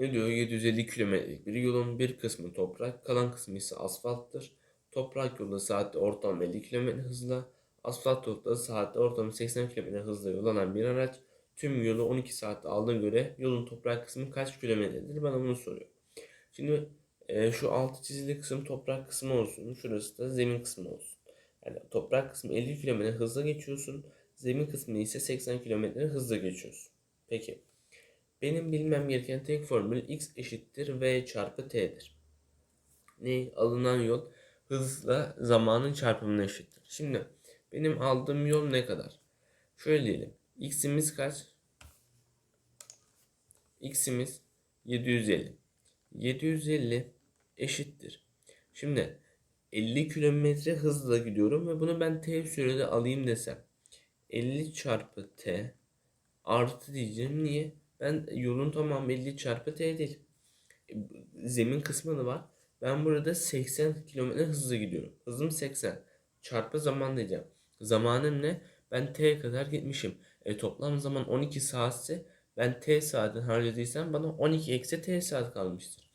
Ne diyor? 750 kilometrelik bir yolun bir kısmı toprak, kalan kısmı ise asfalttır. Toprak yolda saatte ortalama 50 km hızla, asfalt yolda saatte ortalama 80 km hızla yol alan bir araç tüm yolu 12 saatte aldığına göre yolun toprak kısmı kaç kilometredir? Bana bunu soruyor. Şimdi e, şu altı çizili kısım toprak kısmı olsun. Şurası da zemin kısmı olsun. Yani toprak kısmı 50 km hızla geçiyorsun. Zemin kısmı ise 80 km hızla geçiyorsun. Peki. Benim bilmem gereken tek formül x eşittir v çarpı t'dir. Ne? Alınan yol hızla zamanın çarpımına eşittir. Şimdi benim aldığım yol ne kadar? Şöyle diyelim. x'imiz kaç? x'imiz 750. 750 eşittir. Şimdi 50 kilometre hızla gidiyorum ve bunu ben t sürede alayım desem. 50 çarpı t artı diyeceğim. Niye? Ben yolun tamamı 50 çarpı t değil. E, Zemin kısmı da var. Ben burada 80 kilometre hızla gidiyorum. Hızım 80. Çarpı zaman diyeceğim. Zamanım ne? Ben t'ye kadar gitmişim. E, toplam zaman 12 saatse ben t saatin harcadıysam bana 12 eksi t saat kalmıştır.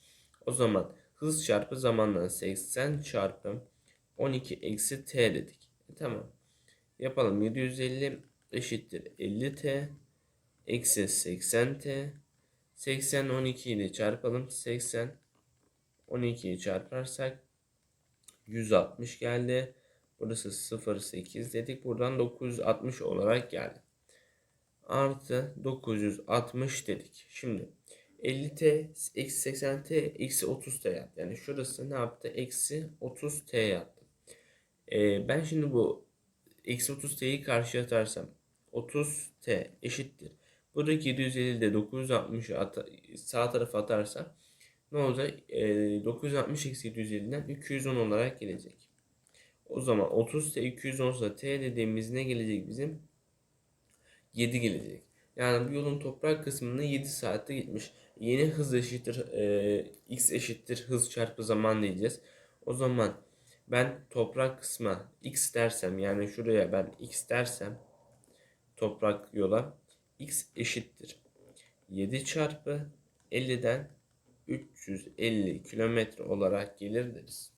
O zaman hız çarpı zamandan 80 çarpı 12 eksi t dedik. E, tamam. Yapalım. 750 eşittir 50t eksi 80t 80 12 ile çarpalım. 80 12'yi çarparsak 160 geldi. Burası 0.8 dedik. Buradan 960 olarak geldi. Artı 960 dedik. Şimdi 50t eksi 80t eksi 30t yaptı. Yani şurası ne yaptı? Eksi 30t yaptı. Ee, ben şimdi bu eksi 30t'yi karşıya atarsam 30t eşittir. Buradaki 750 de 960'ı ata- sağ tarafa atarsam ne olacak? Ee, 960 eksi 750'den 210 olarak gelecek. O zaman 30 t 210 ise t dediğimiz ne gelecek bizim? 7 gelecek. Yani bu yolun toprak kısmında 7 saatte gitmiş. Yeni hız eşittir e, x eşittir hız çarpı zaman diyeceğiz. O zaman ben toprak kısma x dersem yani şuraya ben x dersem toprak yola x eşittir 7 çarpı 50'den 350 kilometre olarak gelir deriz.